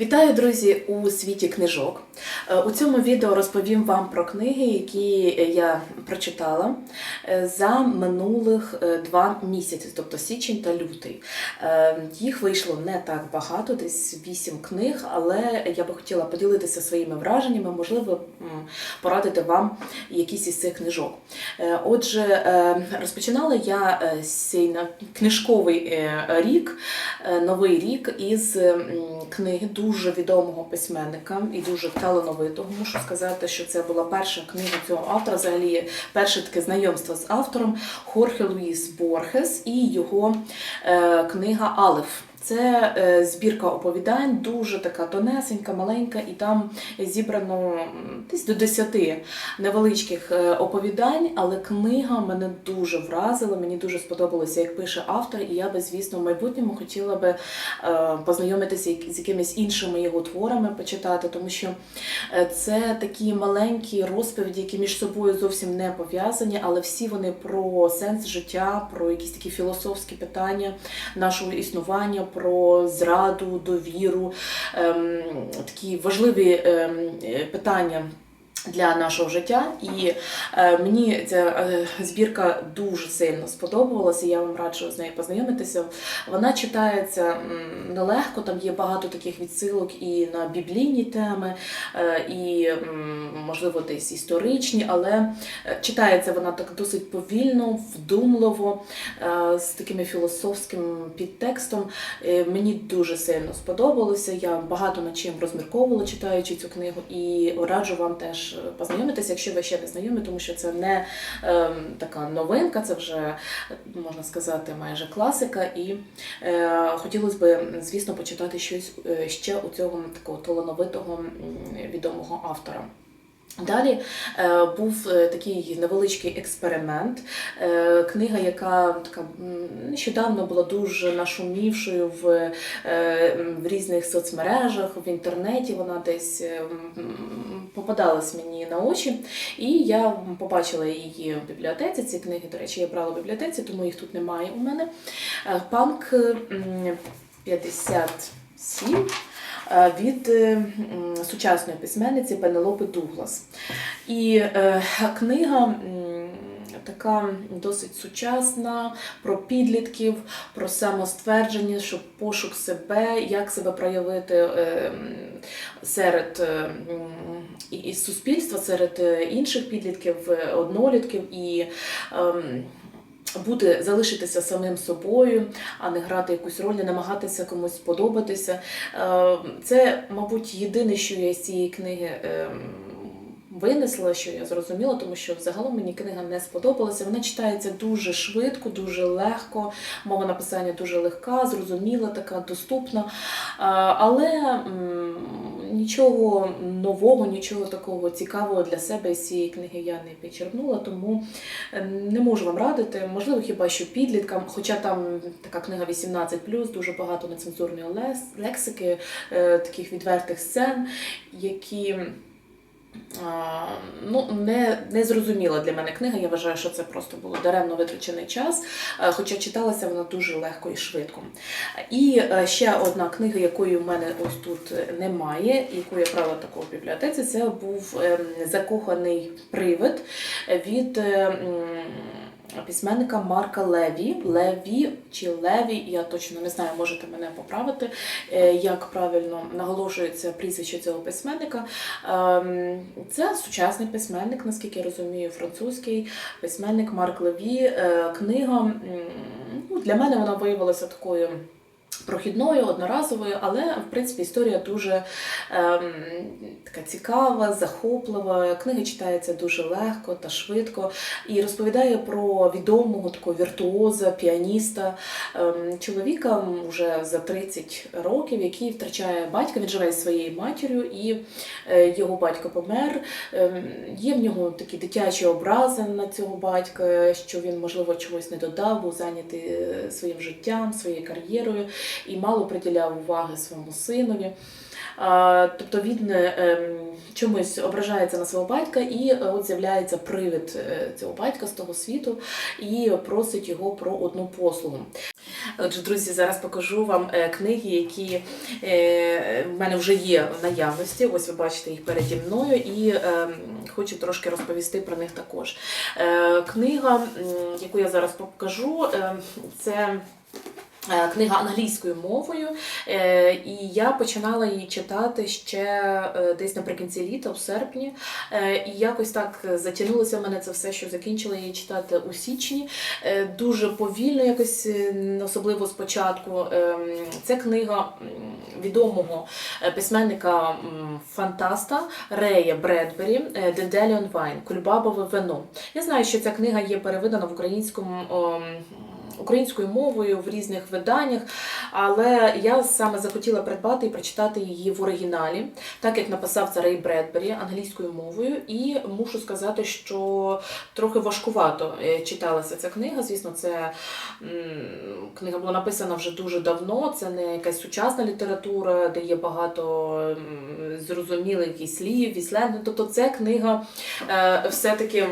Вітаю, друзі, у світі книжок. Е, У цьому відео розповім вам про книги, які я прочитала е, за минулих е, два місяці, тобто січень та лютий. Е, Їх вийшло не так багато, десь вісім книг, але я би хотіла поділитися своїми враженнями, можливо, порадити вам якісь із цих книжок. Е, Отже, е, розпочинала я е, книжковий е, рік, е, новий рік із книги дуже відомого письменника і дуже талановитого. Мушу сказати, що це була перша книга цього автора, взагалі перше таке знайомство з автором Хорхе Луїс Борхес і його е, книга Алеф. Це е, збірка оповідань, дуже така тонесенька, маленька, і там зібрано десь до 10 невеличких е, оповідань, але книга мене дуже вразила, мені дуже сподобалося, як пише автор, і я би, звісно, в майбутньому хотіла би е, познайомитися з якимись іншими його творами, почитати, тому що це такі маленькі розповіді, які між собою зовсім не пов'язані, але всі вони про сенс життя, про якісь такі філософські питання нашого існування, про зраду, довіру, ем, такі важливі ем, е, питання. Для нашого життя, і е, мені ця е, збірка дуже сильно сподобалася. Я вам раджу з нею познайомитися. Вона читається нелегко, там є багато таких відсилок і на біблійні теми, е, і, можливо, десь історичні, але е, читається вона так досить повільно, вдумливо, е, з таким філософським підтекстом. Е, Мені дуже сильно сподобалося. Я багато над чим розмірковувала, читаючи цю книгу, і раджу вам теж познайомитися, якщо ви ще не знайомі, тому що це не е, така новинка, це вже можна сказати майже класика. І е, хотілося б, звісно, почитати щось е, ще у цього такого талановитого відомого автора. Далі е, був е, такий невеличкий експеримент. Е, книга, яка така нещодавно була дуже нашумівшою в, в різних соцмережах, в інтернеті. Вона десь попадалась мені на очі, і я побачила її в бібліотеці. Ці книги, до речі, я брала в бібліотеці, тому їх тут немає у мене. Панк 57 е, від е, сучасної письменниці Пенелопи Дуглас. І е, книга така досить сучасна про підлітків, про самоствердження, що пошук себе, як себе проявити е, серед е, і- суспільства, серед е, інших підлітків, е, однолітків і. Бути, залишитися самим собою, а не грати якусь роль, намагатися комусь сподобатися. Е, Це, мабуть, єдине, що я з цієї книги ем, винесла, що я зрозуміла, тому що взагалом мені книга не сподобалася. Вона читається дуже швидко, дуже легко, мова написання дуже легка, зрозуміла, така доступна. Е, Але нічого нового, нічого такого цікавого для себе з цієї книги я не підчерпнула, тому е, не можу вам радити. Можливо, хіба що підліткам, хоча там така книга 18+, дуже багато нецензурної лексики, е, таких відвертих сцен, які. Ну, не, не зрозуміла для мене книга. Я вважаю, що це просто було даремно витрачений час, е, хоча читалася вона дуже легко і швидко. І е, ще одна книга, якої в мене ось тут немає, яку я брала такого в бібліотеці, це був ем, Закоханий привид від е, м, письменника Марка Леві. Леві чи Леві, я точно не знаю, можете мене поправити, е, як правильно наголошується прізвище цього письменника. Ем, Це сучасний письменник, наскільки я розумію, французький письменник Марк Леві. Е, Книга ну, для мене вона виявилася такою. Прохідною, одноразовою, але в принципі історія дуже ем, така цікава, захоплива. Книга читається дуже легко та швидко і розповідає про відомого такого віртуоза, піаніста, ем, чоловіка вже за 30 років, який втрачає батька. Він живе зі своєю матір'ю, і е, його батько помер. Ем, Є в нього такі дитячі образи на цього батька, що він, можливо, чогось не додав, був зайнятий е, своїм життям, своєю кар'єрою і мало приділяв уваги своєму синові. Тобто він е, ем, чомусь ображається на свого батька, і е, от з'являється привид е, цього батька з того світу і просить його про одну послугу. Отже, друзі, зараз покажу вам книги, які в мене вже є в наявності. Ось ви бачите їх переді мною, і е, хочу трошки розповісти про них також. Книга, яку я зараз покажу, е, це. Е, Книга англійською мовою, е, і я починала її читати ще е, десь наприкінці літа, в серпні. І якось так затягнулося в мене це все, що закінчила її читати у січні. Дуже повільно, якось особливо спочатку. Ем, Це книга відомого письменника фантаста Рея Бредбері е, «The Delion Wine» Кульбабове вино. Я знаю, що ця книга є перевидана в українському. Українською мовою в різних виданнях, але я саме захотіла придбати і прочитати її в оригіналі, так як написав це Рей Бредбері англійською мовою, і мушу сказати, що трохи важкувато е, читалася ця книга. Звісно, це книга була написана вже дуже давно. Це не якась сучасна література, де є багато зрозумілих якісь слів, віслен. Тобто, це книга е, все-таки.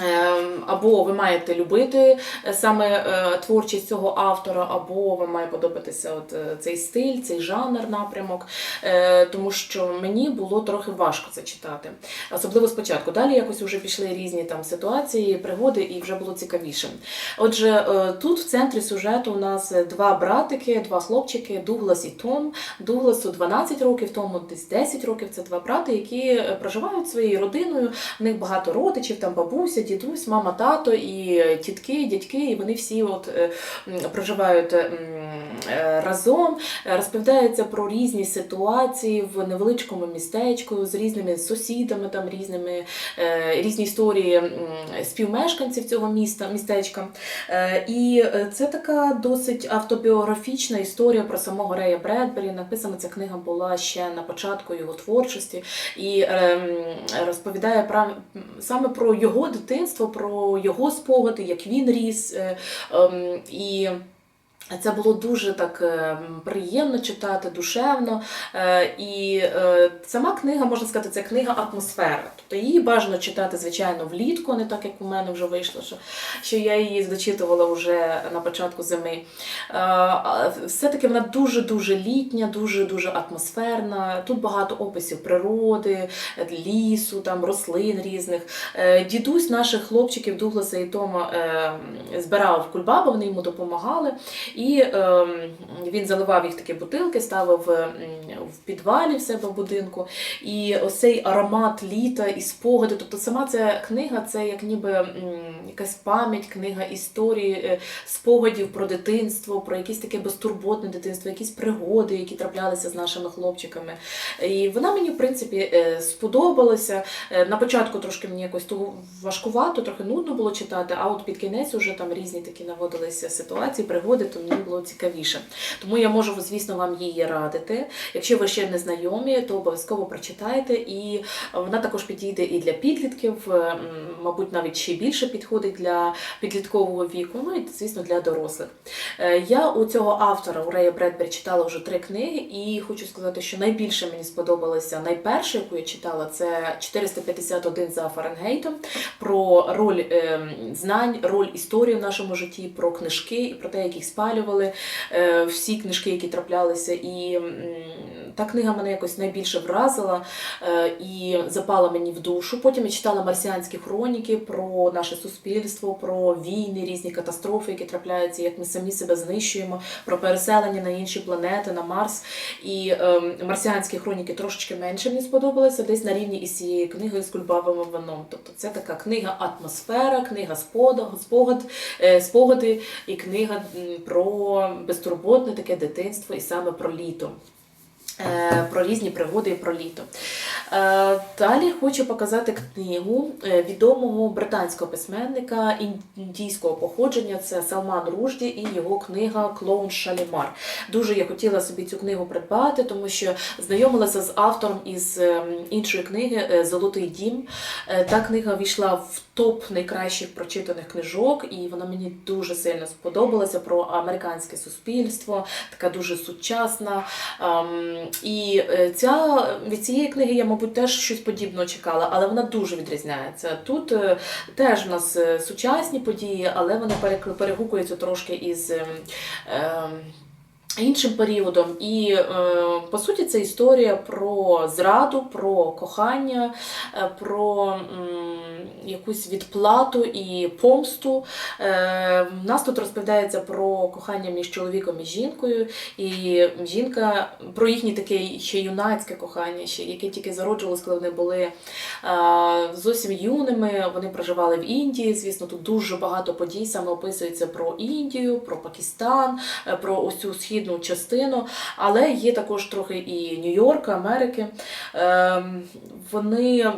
Ем, Або ви маєте любити е, саме е, творчість цього автора, або вам має подобатися от е, цей стиль, цей жанр, напрямок, тому що мені було трохи важко це читати, особливо спочатку. Далі якось вже пішли різні там ситуації, пригоди, і вже було цікавіше. Отже, тут в центрі сюжету у нас два братики, два хлопчики, Дуглас і Том. Дугласу 12 років, тому десь 10 років. Це два брати, які проживають своєю родиною. В них багато родичів, там дідусь, мама, тато і е, тітки, дядьки, і вони всі от е, проживають е, разом. Розповідається про різні ситуації в невеличкому містечку з різними сусідами, там різними різні історії співмешканців цього міста, містечка. І це така досить автобіографічна історія про самого Рея Бредбері. Написана ця книга була ще на початку його творчості і розповідає саме про його дитинство, про його спогади, як він ріс. е, ем, І це було дуже так е, приємно читати, душевно. Е, І сама книга, можна сказати, це книга атмосфера. Тобто її бажано читати, звичайно, влітку, не так як у мене вже вийшло, що, що я її дочитувала вже на початку зими. Е, Все-таки вона дуже-дуже літня, дуже-дуже атмосферна. Тут багато описів природи, лісу, там, рослин різних. Е, Дідусь наших хлопчиків Дугласа і Тома е, збирав кульбаби, вони йому допомагали. І він заливав їх такі бутилки, ставив в підвалі в себе в будинку. І ось цей аромат літа спогади. Тобто сама ця книга це як ніби якась пам'ять, книга історії, е, спогадів про дитинство, про якесь таке безтурботне дитинство, якісь пригоди, які траплялися з нашими хлопчиками. І вона мені, в принципі, е, сподобалася. Е, На початку трошки мені якось того важкувато, трохи нудно було читати, а от під кінець уже там різні такі наводилися ситуації, пригоди, то мені було цікавіше. Тому я можу, звісно, вам її радити. Якщо ви ще не знайомі, то обов'язково прочитайте. І вона також підійде і для підлітків, е, мабуть, навіть ще більше підходить для підліткового віку, ну і, звісно, для дорослих. Е, Я у цього автора, у Рея Бредбері, читала вже три книги, і хочу сказати, що найбільше мені сподобалася найперша, яку я читала, це 451 за Фаренгейтом, про роль е, знань, роль історії в нашому житті, про книжки про те, як їх спалювали, всі книжки, які траплялися. І та книга мене якось найбільше вразила е, і запала мені в душу. Потім я читала марсіанські хроніки про наше суспільство, про війни, різні катастрофи, які трапляються, як ми самі себе знищуємо, про переселення на інші планети, на Марс. І е, марсіанські хроніки трошечки менше мені сподобалися, десь на рівні із цією книгою з кульбавим вином. Тобто це така книга атмосфера, книга спогад, е, спогади і книга про безтурботне таке дитинство і саме про літо. Про різні пригоди і про літо. Е, Далі хочу показати книгу е, відомого британського письменника індійського походження. Це Салман Ружді і його книга Клоун Шалімар. Дуже я хотіла собі цю книгу придбати, тому що знайомилася з автором із е, іншої книги е, Золотий дім. Та книга війшла в топ найкращих прочитаних книжок, і вона мені дуже сильно сподобалася про американське суспільство, така дуже сучасна. Ем, І ця від цієї книги я, мабуть, мабуть, теж щось подібного чекала, але вона дуже відрізняється. Тут е, теж в нас е, сучасні події, але вони перегукуються трошки із. Іншим періодом, і е, по суті це історія про зраду, про кохання, е, про якусь відплату і помсту. Е, в нас тут розповідається про кохання між чоловіком і жінкою, і жінка про їхнє таке ще юнацьке кохання, ще яке тільки зароджувалось, коли вони були е, зовсім юними. Вони проживали в Індії. Звісно, тут дуже багато подій саме описується про Індію, про Пакистан, е, про ось цю східну частину, але є також трохи і Нью-Йорк, Америки. Ем, Вони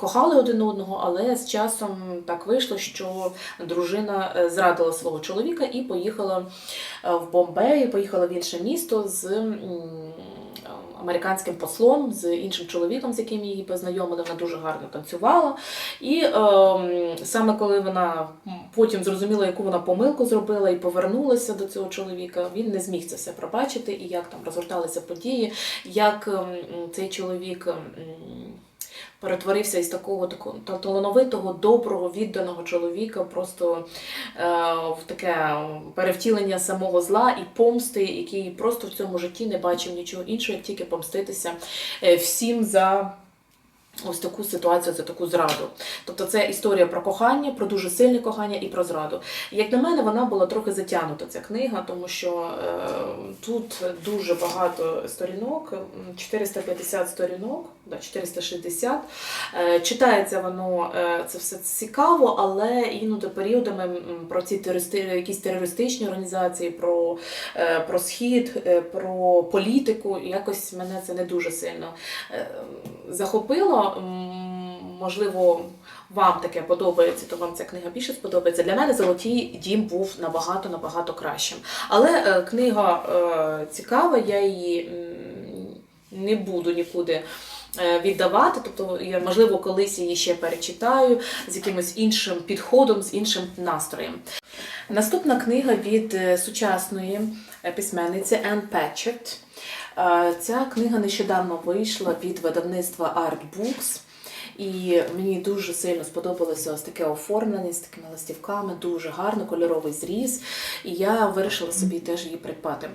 кохали один одного, але з часом так вийшло, що дружина е, зрадила свого чоловіка і поїхала е, в Бомбей, поїхала в інше місто з. Американським послом з іншим чоловіком, з яким її познайомили, вона дуже гарно танцювала. І е, саме коли вона потім зрозуміла, яку вона помилку зробила, і повернулася до цього чоловіка, він не зміг це все пробачити, і як там розгорталися події, як ем, цей чоловік. Перетворився із такого талановитого, доброго, відданого чоловіка, просто е, в таке перевтілення самого зла і помсти, який просто в цьому житті не бачив нічого іншого, як тільки помститися е, всім за. Ось таку ситуацію за таку зраду. Тобто це історія про кохання, про дуже сильне кохання і про зраду. Як на мене, вона була трохи затягнута ця книга, тому що е, тут дуже багато сторінок, м, 450 сторінок, 460. Е, читається воно е, це все цікаво, але іноді періодами про ці терористи, якісь терористичні організації, про, е, про схід, про політику. Якось мене це не дуже сильно захопило. Можливо, вам таке подобається, то вам ця книга більше сподобається. Для мене Золотій дім був набагато набагато кращим. Але книга цікава, я її не буду нікуди. Е, Віддавати, тобто я можливо колись її ще перечитаю з якимось іншим підходом, з іншим настроєм. Наступна книга від е, сучасної е, письменниці Енн Петчет. Ця книга нещодавно вийшла від видавництва Art Books. І мені дуже сильно сподобалося ось таке оформлення з такими листівками, дуже гарно, кольоровий зріз. І я вирішила собі теж її придбати.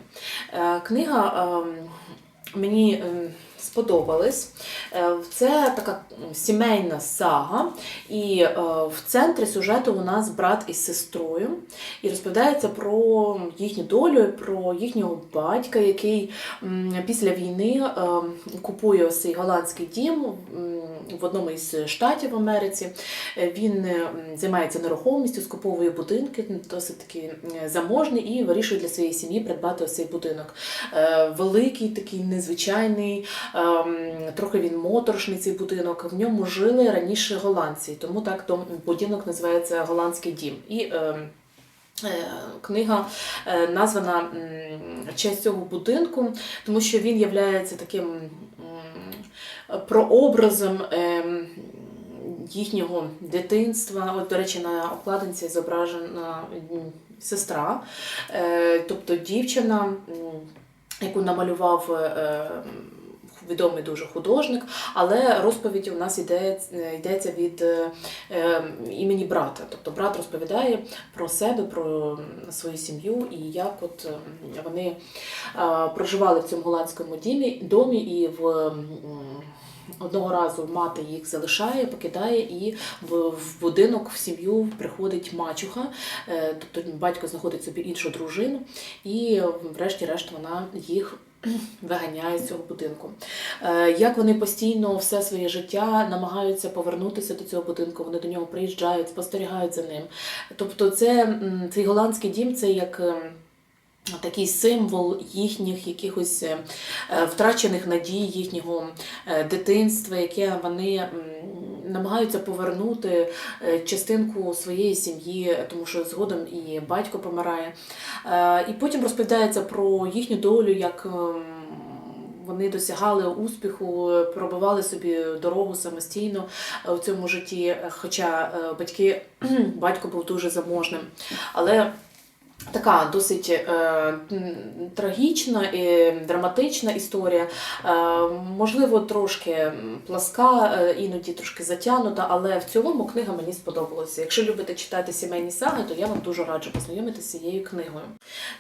Книга ем, мені сподобалась. Е, Це така сімейна сага, і е, в центрі сюжету у нас брат із сестрою. І розповідається про їхню долю, про їхнього батька, який після війни е, купує цей голландський дім в одному із штатів Америці. Е, Він займається нерухомістю, скуповує будинки, досить таки заможний, і вирішує для своєї сім'ї придбати ось цей будинок. Великий, такий незвичайний, трохи він моторошний цей будинок. В ньому жили раніше голландці, тому так дом- будинок називається Голландський дім. І ем, Е, Книга е, названа честь цього будинку, тому що він є таким прообразом ем, їхнього дитинства. От, до речі, на обкладинці зображена сестра, Е, тобто дівчина, яку намалював. Відомий дуже художник, але розповідь у нас йде, йдеться від е, е, імені брата. Тобто брат розповідає про себе, про свою сім'ю і як от е, вони проживали в цьому голландському дімі, домі, і в одного разу мати їх залишає, покидає, і в, будинок, в сім'ю приходить мачуха, тобто батько знаходить собі іншу дружину, і врешті-решт вона їх. Виганяє з цього будинку. Е, Як вони постійно все своє життя намагаються повернутися до цього будинку, вони до нього приїжджають, спостерігають за ним. Тобто, це цей голландський дім це як. Такий символ їхніх якихось е, е, втрачених надій, їхнього е, дитинства, яке вони намагаються повернути частинку своєї сім'ї, тому що згодом і батько помирає. І потім розповідається про їхню долю, як ем, вони досягали успіху, пробивали собі дорогу самостійно в цьому житті. Хоча батьки, батько був дуже заможним. Але Така досить е, трагічна і драматична історія. Е, можливо, трошки пласка, е, іноді трошки затягнута, але в цілому книга мені сподобалася. Якщо любите читати сімейні саги, то я вам дуже раджу познайомитися з цією книгою.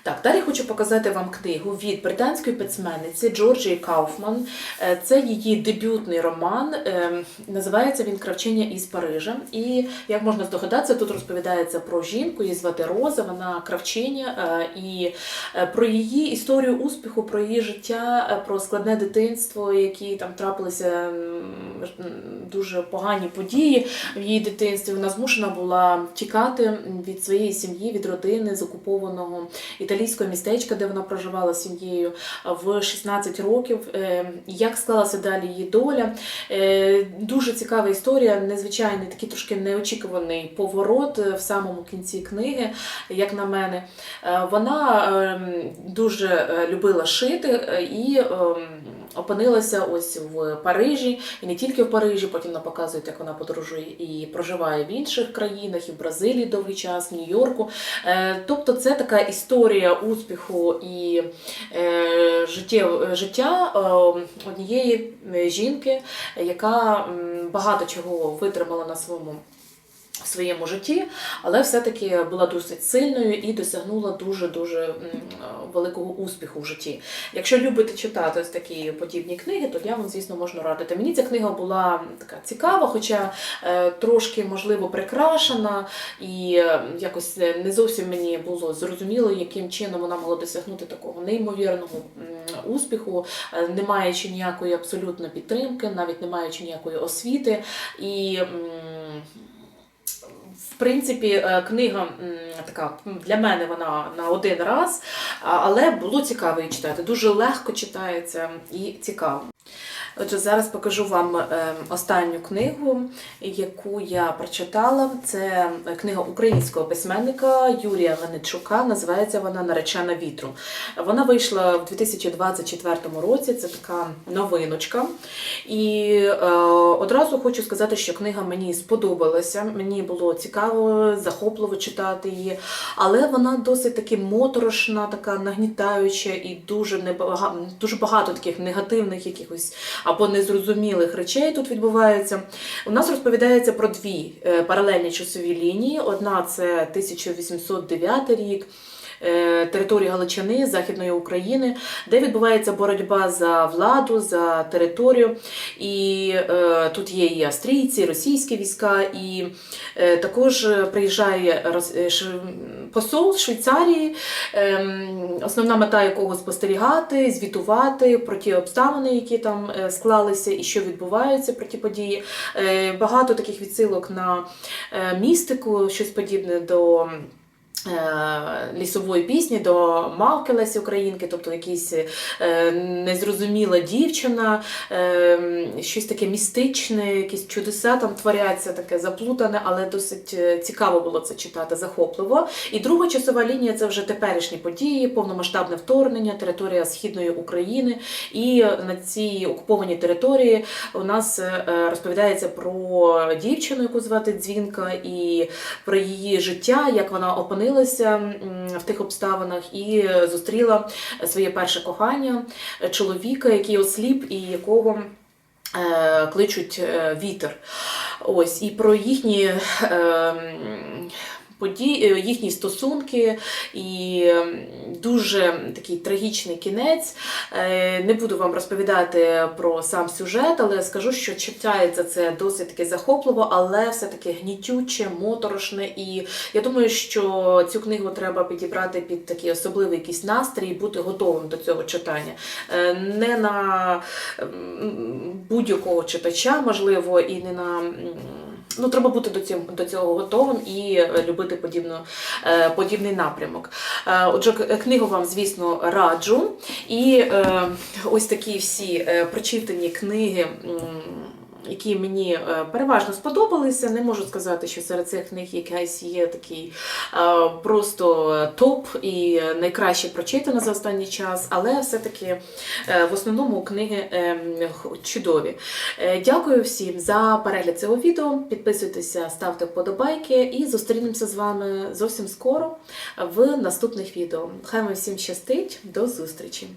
Так, далі хочу показати вам книгу від британської письменниці Джорджії Кауфман. Е, Це її дебютний роман. е, Називається він Кравчиня із Парижа. І як можна здогадатися, тут розповідається про жінку, її звати Роза, вона кравчиня, е, і е, про її історію успіху, про її життя, е, про складне дитинство, які там трапилися дуже погані події в її дитинстві. Вона змушена була тікати від своєї сім'ї, від родини з окупованого італійського містечка, де вона проживала з сім'єю в 16 років. Як склалася далі її доля? Дуже цікава історія, незвичайний такий трошки неочікуваний поворот в самому кінці книги, як на мене. Е, Вона ем, дуже е, любила шити е, і ем, опинилася ось в Парижі, і не тільки в Парижі, потім нам показують, як вона подорожує і проживає в інших країнах, і в Бразилії довгий час, в Нью-Йорку. Тобто це така історія успіху і життя е, однієї жінки, яка багато чого витримала на своєму. В своєму житті, але все-таки була досить сильною і досягнула дуже дуже великого успіху в житті. Якщо любите читати ось такі подібні книги, то я вам, звісно, можу радити. Мені ця книга була така цікава, хоча е, трошки, можливо, прикрашена, і е, якось не зовсім мені було зрозуміло, яким чином вона могла досягнути такого неймовірного успіху, е, не маючи ніякої абсолютно підтримки, навіть не маючи ніякої освіти. І в принципі, е, книга така для мене вона на один раз, але було цікаво її читати. Дуже легко читається і цікаво. Отже, зараз покажу вам е, останню книгу, яку я прочитала. Це книга українського письменника Юрія Венечука. Називається вона Наречена вітру. Вона вийшла в 2024 році. Це така новиночка. І е, одразу хочу сказати, що книга мені сподобалася. Мені було цікаво, захопливо читати її, але вона досить таки моторошна, така нагнітаюча і дуже небага... дуже багато таких негативних якихось або незрозумілих речей тут відбувається. У нас розповідається про дві е, паралельні часові лінії. Одна це 1809 рік. Е, Території Галичини, Західної України, де відбувається боротьба за владу, за територію. І е, тут є і австрійці, і російські війська, і е, також приїжджає е, посол Швейцарії, ем, основна мета якого спостерігати, звітувати про ті обставини, які там е, склалися, і що відбуваються про ті події. Е, Багато таких відсилок на е, містику, щось подібне до. Е, Лісової пісні до мавки Лесі Українки, тобто якісь е, незрозуміла дівчина, е, щось таке містичне, якісь чудеса там творяться, таке заплутане, але досить цікаво було це читати, захопливо. І друга часова лінія це вже теперішні події, повномасштабне вторгнення, територія східної України. І на цій окупованій території у нас розповідається про дівчину, яку звати Дзвінка, і про її життя, як вона опинилася м, в тих обставинах, і зустріла своє перше кохання, е, чоловіка, який осліп і якого. е, Кличуть е, вітер. Ось, і про їхні події, е, їхні стосунки і дуже такий трагічний кінець. Е, Не буду вам розповідати про сам сюжет, але скажу, що читається це досить таки захопливо, але все-таки гнітюче, моторошне. І я думаю, що цю книгу треба підібрати під такий особливий якийсь настрій бути готовим до цього читання. Е, Не на будь-якого читача, можливо, і не на. Ну, треба бути до цього, до цього готовим і е, любити подібну, е, подібний напрямок. Е, Отже, книгу вам, звісно, раджу. І ось такі всі прочитані книги. Які мені е, переважно сподобалися. Не можу сказати, що серед цих книг якась є такий е, просто топ і найкраще прочитана за останній час, але все-таки е, в основному книги е, чудові. Е, Дякую всім за перегляд цього відео. Підписуйтеся, ставте вподобайки і зустрінемося з вами зовсім скоро в наступних відео. Хай вам всім щастить, до зустрічі!